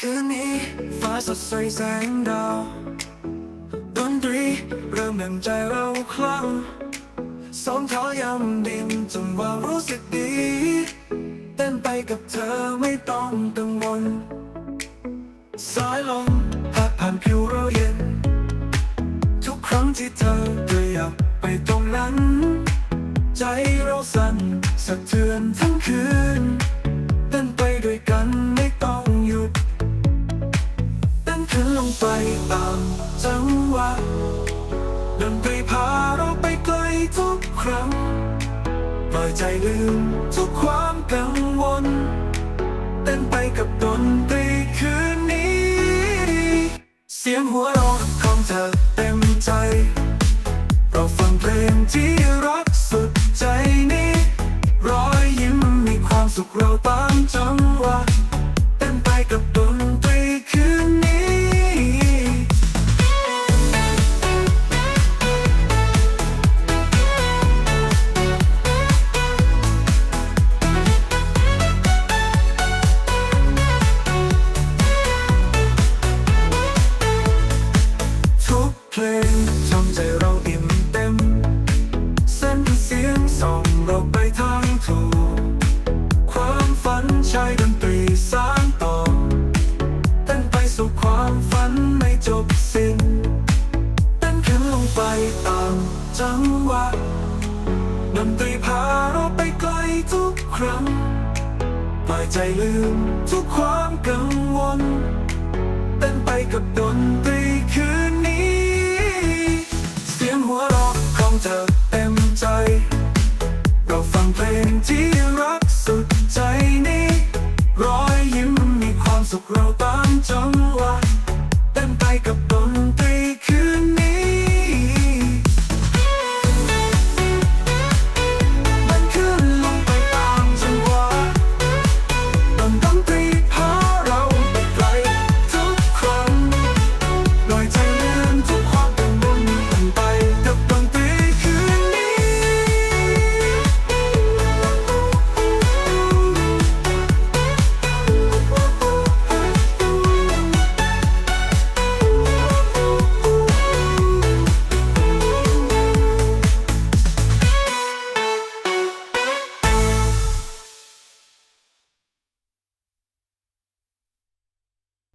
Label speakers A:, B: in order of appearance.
A: คืนนี้ฟ้าสดใสแสงดาวดนตรีเริ่มเห็นใจเราคลั่งสองเท้ายำดินจนว่ารู้สึกดี เต้นไปกับเธอไม่ต้องกังวลสายลมพัดผ่านผิวเราเย็น ทุกครั้งที่เธอเดินอยากไปตรงนั้น ใจเราสั่นสะเทือน ตามจังหวะดนตรีพาเราไปไกลทุกครั้งปล่อยใจลืมทุกความกังวลเต้นไปกับดนตรีคืนนี้ เสียงหัวเราะของเธอเต็มใจ เราฟังเพลงที่รักสุดใจนี้ รอยยิ้มมีความสุขเราตามจังหวะเต้นไปกับ เพลงทำใจเราอิ่มเต็ม เส้นเสียงส่องเราไปทางถูก ความฝันใช้ดนตรีสานต่อเต้นไปสู่ความฝันไม่จบสิ้นเต้นขึ้นลงไปตามจังหวะดนตรีพาเราไปไกลทุกครั้งปล่อยใจลืมทุกความกังวลเต้นไปกับดนตรี เราะของเธอเต็มใจ เราฟังเพลงที่รักสุดใจนี้ รอยยิ้มมีความสุขเราตามจังหวะเต้นไปกับ